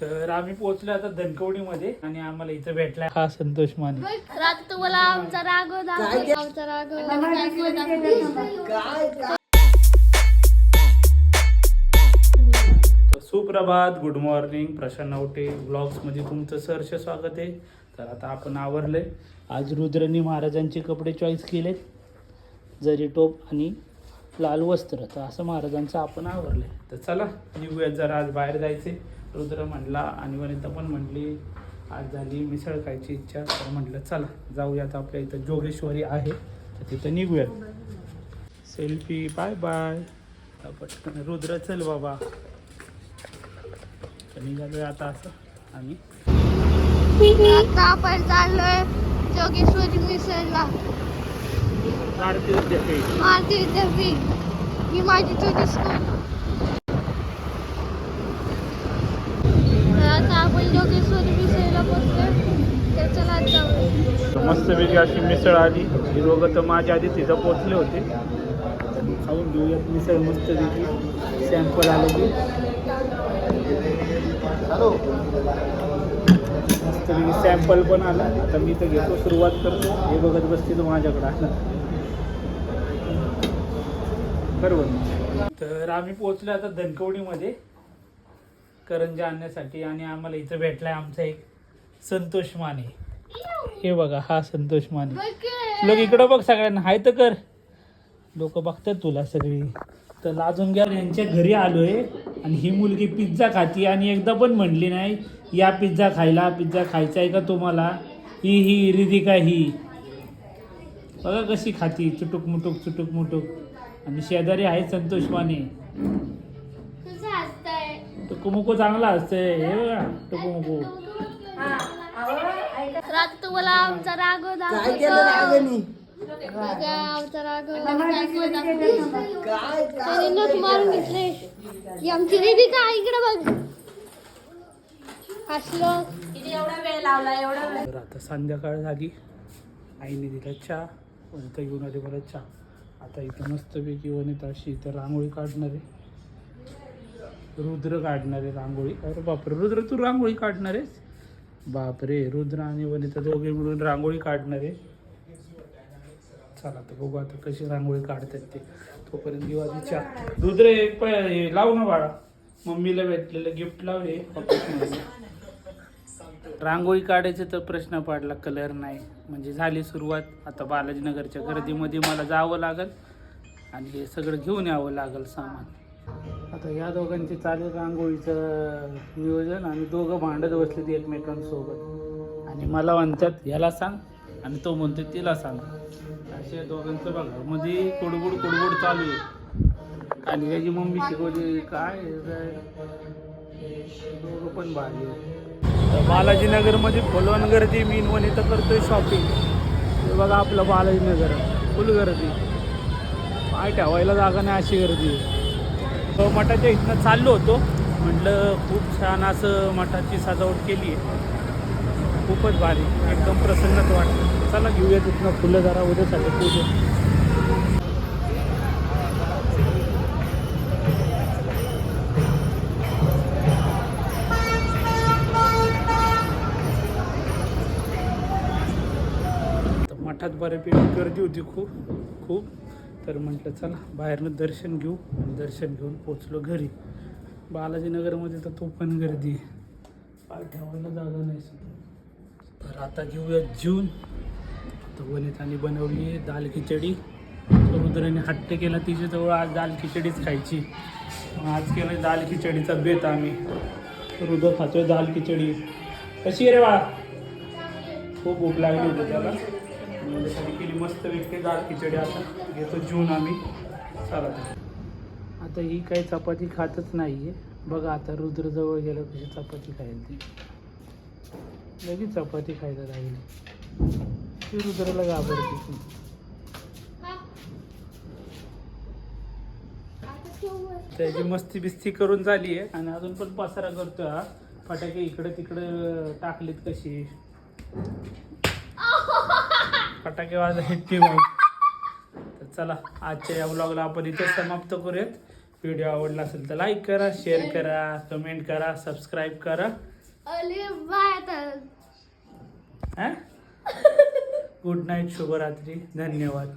तर आम्ही पोहोचलो आता धनकवडीमध्ये आणि आम्हाला इथं भेटला हा संतोष माने. रात तुम्हाला आमचा राग दाखव आमचा राग दाखव. सुप्रभात गुड मॉर्निंग प्रशांत नावटे ब्लॉग्समध्ये तुमचं सहर्ष स्वागत आहे. तर आता आपण आवरले आज रुद्रनी महाराजांचे कपडे चॉईस केले जरी टोप आणि लाल वस्त्र. तर असं महाराजांचं आपण आवरले तर चला निघूयात जरा. आज बाहेर जायचे रुद्र म्हणला आणि वनिता पण म्हणली आज झाली मिसळ खायची इच्छा. तर म्हटलं चला जाऊयात आपल्या इथं. जोगेश्वरी आहे. तर तिथं निघूयात. सेल्फी बाय बाय पटकन रुद्र चल बाबा. तर निघालोय आता असं. आम्ही आता आपण चाललोय जोगेश्वरी मिसळला. भारतीय विद्यापीठ. भारतीय विद्यापीठ. ही माझी तुझी स्कूल आता आपण जोगेश्वरी मिसळला पोहोचलोय तर चला आज जाऊया. मस्तपैकी अशी मिसळ आली. हे दोघं तर माझ्या आधी तिथं पोचले होते. खाऊन घेऊयात मिसळ मस्तपैकी सॅम्पल आलं की मस्तपैकी सॅम्पल पण आला. आता मी तर घेतो. सुरुवात करतो. हे बघत बसतील माझ्याकडं. आलं बरोबर तर आम्ही पोहोचलो आता धनकवडीमध्ये. करंजा आणण्यासाठी आणि आम्हाला इथं भेटलाय आमचा एक संतोष माने. हे बघा हा संतोष माने. लोक इकडं बघ सगळ्यांना. हाय तर कर. लोक बघतात तुला सगळी. तर लाजून घ्या यांच्या घरी आलोय. आणि ही मुलगी पिझ्झा खाती आणि एकदा पण म्हणली नाही या पिझ्झा खायला पिझ्झा खायचा आहे का तुम्हाला? ही ही रिधिका ही. बघा कशी खाती चुटुक मुटुक चुटुक मुटुक आणि शेजारी आहे संतोष माने. हसतंय. टुकुमुकू चांगला असतंय हे बघा टुकुमुकू रात तुम्हाला आमचा राग काय केलं रागानी बघा आमचा काय केलं दाखव. त्याने नथ मारून घेतले. ही आमची दीदी का? इकडे बघ. हसलो. तर आता संध्याकाळ झाली आईने दिला चहा. वनिता घेऊन आली मला चहा. आता इथं मस्तपैकी वनिता अशी इथं रांगोळी काढणार. आहे रुद्र काढणार आहे रांगोळी. अरे बापरे रुद्र तू रांगोळी काढणार आहेस बापरे रुद्र आणि वनिता दोघे मिळून रांगोळी काढणार. आहे चला तर बघू आता कशी रांगोळी काढतात ते. तोपर्यंत दिवाळी चार रुद्र एक प हे लाव ना बाळा. मम्मीला भेटलेलं गिफ्ट लाव हे. ऑफिसमध्ये रांगोळी काढायचं तर प्रश्न पडला कलर नाही. म्हणजे झाली सुरुवात. आता बालाजीनगरच्या गर्दीमध्ये मला जावं लागल आणि हे सगळं घेऊन यावं लागल सामान. आता या दोघांचे चालू रांगोळीचं नियोजन आणि दोघं भांडत बसले एकमेकांसोबत. आणि मला म्हणतात याला सांग. आणि तो म्हणतो तिला सांग. असे दोघांचं बघा मध्ये कुडबुड कुडबुड चालू आहे. आणि त्याची मम्मी शिकवली काय पण भारी बालाजीनगरमध्ये फुलवण गर्दी मी वनिता करतोय शॉपिंग हे बघा आपलं बालाजीनगर फुल गर्दी. पाय ठेवायला जागा नाही अशी गर्दी. तो मठाच्या इथनं चाललो होतो. म्हटलं खूप छान असं मठाची सजावट केली आहे. खूपच भारी. एकदम प्रसन्नच वाटतं. चला घेऊया तिथनं फुलं जरा उद्यासाठी पूजा. मठात बऱ्यापैकी गर्दी होती खूप खूप. तर म्हटलं चला बाहेरनं दर्शन घेऊ. दर्शन घेऊन पोचलो घरी. बालाजीनगरमध्ये तर तो पण गर्दी आहे. पाय ठेवायला जागा नाही तर आता घेऊया जून तर वनिताने बनवली आहे दाल खिचडी. रुद्राने हट्ट केला तिच्याजवळ आज दाल खिचडीच खायची. मग आज केलं दाल खिचडीचा बेत आम्ही. रुद्र खातोय दाल खिचडी. कशी आहे रे बाळा? खूप भूक लागली होती त्याला. मस्त वेगळी दाल खिचडी आता घेतो जून आम्ही. चला आता ही काही चपाती खातच नाही आहे बघा आता रुद्र जवळ गेलं कशी चपाती खायला ती. लगेच चपाती खायला लागली. ती रुद्राला घाबरते. त्याची मस्ती बिस्ती करून झाली आहे आणि अजून पण पसारा करतोय हा. फटाके इकडे तिकडे टाकलेत कशी फटाके वाजले ती तर चला आजच्या या ब्लॉगला आपण इथे समाप्त करूयात. व्हिडिओ आवडला असेल तर लाईक करा शेअर करा कमेंट करा सबस्क्राईब करा. गुड नाईट शुभरात्री. धन्यवाद.